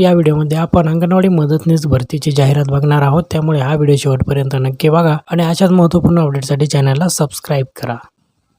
या व्हिडिओमध्ये आपण अंगणवाडी मदतनीस भरतीची जाहिरात बघणार आहोत. त्यामुळे हा व्हिडिओ शेवटपर्यंत नक्की बघा आणि अशाच महत्त्वपूर्ण अपडेटसाठी चॅनलला सबस्क्राईब करा.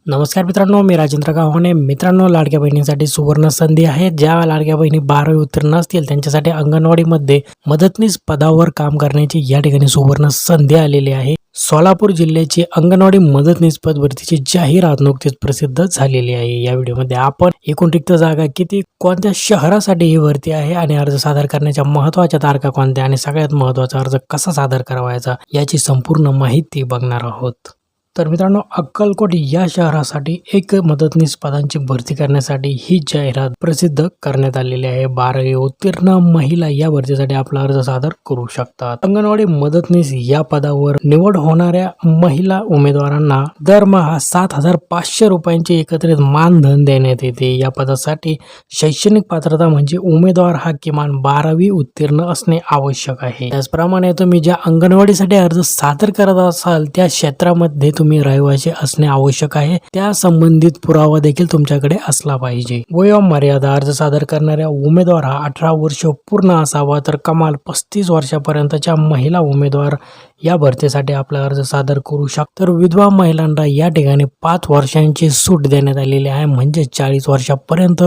नमस्कार मित्रांनो मी राजेंद्र गावणे मित्रांनो लाडक्या बहिणींसाठी सुवर्ण संधी आहे. ज्या लाडक्या बहिणी बारावी उत्तीर्ण असतील त्यांच्यासाठी अंगणवाडीमध्ये मदतनीस पदावर काम करण्याची या ठिकाणी सुवर्ण संधी आलेली आहे. सोलापूर जिल्ह्याची अंगणवाडी मदतनीस पद भरतीची जाहिरात नुकतीच प्रसिद्ध झालेली आहे. या व्हिडिओमध्ये आपण एकूण रिक्त जागा किती कोणत्या शहरासाठी ही भरती आहे आणि अर्ज सादर करण्याच्या महत्त्वाच्या तारखा कोणत्या आणि सगळ्यात महत्त्वाचा अर्ज कसा सादर करावायचा याची संपूर्ण माहिती बघणार आहोत. तर मित्रांनो अक्कलकोट या शहरासाठी एक मदतनीस पदांची भरती करण्यासाठी ही जाहिरात प्रसिद्ध करण्यात आलेली आहे. बारावी उत्तीर्ण महिला या भरतीसाठी आपला अर्ज सादर करू शकतात. अंगणवाडी मदतनीस या पदावर निवड होणाऱ्या महिला उमेदवारांना दरमहा सात हजार पाचशे रुपयांचे एकत्रित मानधन देण्यात येते. या पदासाठी शैक्षणिक पात्रता म्हणजे उमेदवार हा किमान बारावी उत्तीर्ण असणे आवश्यक आहे. त्याचप्रमाणे तुम्ही ज्या अंगणवाडीसाठी अर्ज सादर करत असाल त्या क्षेत्रामध्ये तुम्ही रहिवासी असणे आवश्यक आहे. त्या संबंधित पुरावा देखील तुमच्याकडे असला पाहिजे. वयोम मर्यादा अर्ज सादर करणाऱ्या उमेदवार हा अठरा वर्ष पूर्ण असावा तर कमाल पस्तीस वर्षापर्यंतच्या महिला उमेदवार या भरतीसाठी आपला अर्ज सादर करू शकतात तर विधवा महिलांना या ठिकाणी पाच वर्षांची सूट देण्यात आलेली आहे. म्हणजे चाळीस वर्षापर्यंत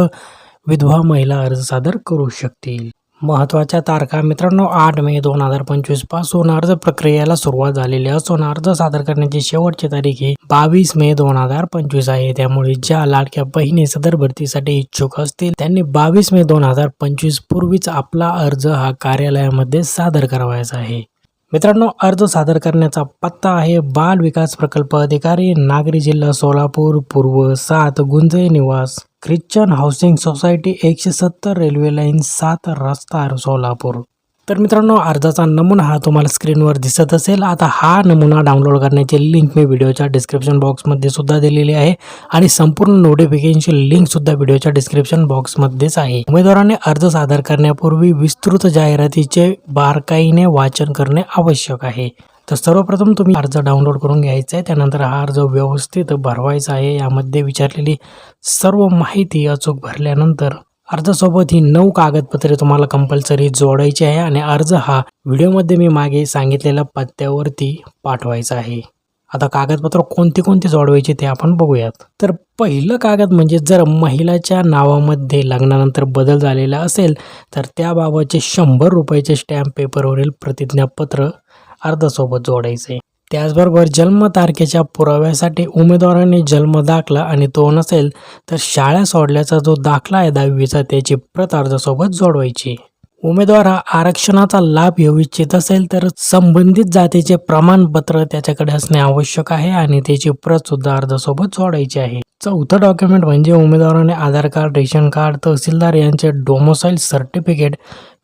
विधवा महिला अर्ज सादर करू शकतील. महत्त्वाच्या तारखा. मित्रांनो आठ मे दोन हजार पंचवीसपासून अर्ज प्रक्रियेला सुरुवात झालेली असून अर्ज सादर करण्याची शेवटची तारीख ही बावीस मे दोन हजार पंचवीस आहे. त्यामुळे ज्या लाडक्या बहिणी सदर भरतीसाठी इच्छुक असतील त्यांनी बावीस मे दोन हजार पंचवीस पूर्वीच आपला अर्ज हा कार्यालयामध्ये सादर करावायचा आहे. मित्रांनो अर्ज सादर करण्याचा पत्ता आहे बाल विकास प्रकल्प अधिकारी नागरी जिल्हा सोलापूर पूर्व सात गुंजय निवास. ख्रिश्चन हाऊसिंग सोसायटी एकशे सत्तर रेल्वे लाईन सात रस्ता सोलापूर. तर मित्रांनो अर्जाचा नमुना हा तुम्हाला स्क्रीनवर दिसत असेल. आता हा नमुना डाउनलोड करण्याची लिंक मी व्हिडिओच्या डिस्क्रिप्शन बॉक्समध्ये सुद्धा दिलेली आहे आणि संपूर्ण नोटिफिकेशनची लिंक सुद्धा व्हिडिओच्या डिस्क्रिप्शन बॉक्समध्येच आहे. उमेदवाराने अर्ज सादर करण्यापूर्वी विस्तृत जाहिरातीचे बारकाईने वाचन करणे आवश्यक आहे. तर सर्वप्रथम तुम्ही अर्ज डाउनलोड करून घ्यायचा आहे. त्यानंतर हा अर्ज व्यवस्थित भरवायचा आहे. यामध्ये विचारलेली सर्व माहिती अचूक भरल्यानंतर अर्जासोबत ही नऊ कागदपत्रे तुम्हाला कंपल्सरी जोडायची आहे आणि अर्ज हा व्हिडिओमध्ये मी मागे सांगितलेल्या पत्त्यावरती पाठवायचा आहे. आता कागदपत्र कोणती कोणती जोडवायची ते आपण बघूयात. तर पहिलं कागद म्हणजे जर महिलाच्या नावामध्ये लग्नानंतर बदल झालेला असेल तर त्याबाबतचे शंभर रुपयाचे स्टॅम्प पेपरवरील प्रतिज्ञापत्र अर्धसोबत जोडायचे. त्याचबरोबर जन्मतारखेच्या पुराव्यासाठी उमेदवाराने जन्म दाखला आणि तो नसेल तर शाळा सोडल्याचा जो दाखला आहे दहावीचा त्याची प्रत अर्जासोबत जोडवायची. उमेदवार हा आरक्षणाचा लाभ घेऊ इच्छित असेल तर संबंधित जातीचे प्रमाणपत्र त्याच्याकडे असणे आवश्यक आहे आणि त्याची प्रत सुद्धा अर्जासोबत जोडायची आहे. चौथं डॉक्युमेंट म्हणजे उमेदवाराने आधार कार्ड रेशन कार्ड तहसीलदार यांचे डोमोसाईल सर्टिफिकेट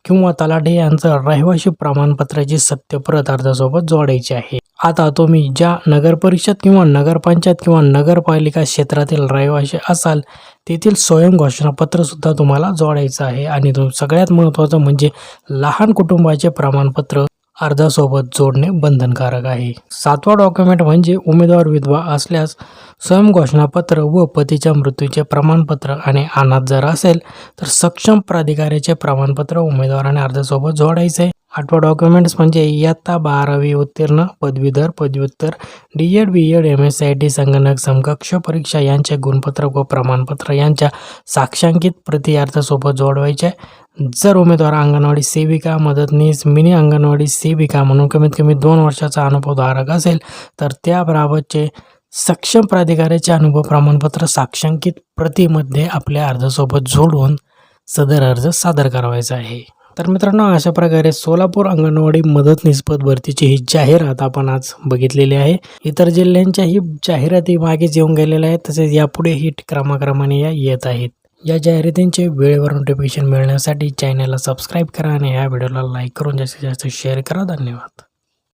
किंवा तलाठे यांचं रहिवाशी प्रमाणपत्राची सत्यप्रत अर्जासोबत जोडायची आहे. आता तुम्ही ज्या नगर परिषद किंवा नगरपंचायत किंवा नगरपालिका क्षेत्रातील रहिवासी असाल तेथील स्वयं सुद्धा तुम्हाला जोडायचं आहे. आणि सगळ्यात महत्त्वाचं म्हणजे लहान कुटुंबाचे प्रमाणपत्र अर्जासोबत जोडणे बंधनकारक आहे. सातवा डॉक्युमेंट म्हणजे उमेदवार विधवा असल्यास स्वयंघोषणापत्र व पतीच्या मृत्यूचे प्रमाणपत्र आणि अनाथ जर असेल तर सक्षम प्राधिकाऱ्याचे प्रमाणपत्र उमेदवाराने अर्जासोबत जोडायचे. आठवा डॉक्युमेंट्स म्हणजे इयत्ता बारावी उत्तीर्ण पदवीधर पदव्युत्तर D Ed B Ed M S I T संगणक समकक्ष परीक्षा यांचे गुणपत्रक व प्रमाणपत्र यांच्या साक्षांकित प्रति अर्जासोबत जोडवायचे. जर उमेदवार अंगणवाडी सेविका मदतनीस मिनी अंगणवाडी सेविका म्हणून कमीत कमी दोन वर्षाचा अनुभवधारक असेल तर त्याबाबतचे सक्षम प्राधिकाऱ्याचे अनुभव प्रमाणपत्र साक्षांकित प्रतीमध्ये आपल्या अर्जासोबत जोडून सदर अर्ज सादर करावायचा आहे. तर मित्रांनो अशा प्रकारे सोलापूर अंगणवाडी मदतनिस्पत भरतीची ही जाहिरात आपण आज बघितलेली आहे. इतर जिल्ह्यांच्याही जाहिराती मागेच येऊन गेलेल्या आहेत तसेच यापुढेही क्रमाक्रमाने या येत आहेत. या जाहिरातींचे वेळेवर नोटिफिकेशन मिळण्यासाठी चॅनलला सबस्क्राईब करा आणि ह्या व्हिडिओला लाईक करून जास्तीत जास्त शेअर करा. धन्यवाद.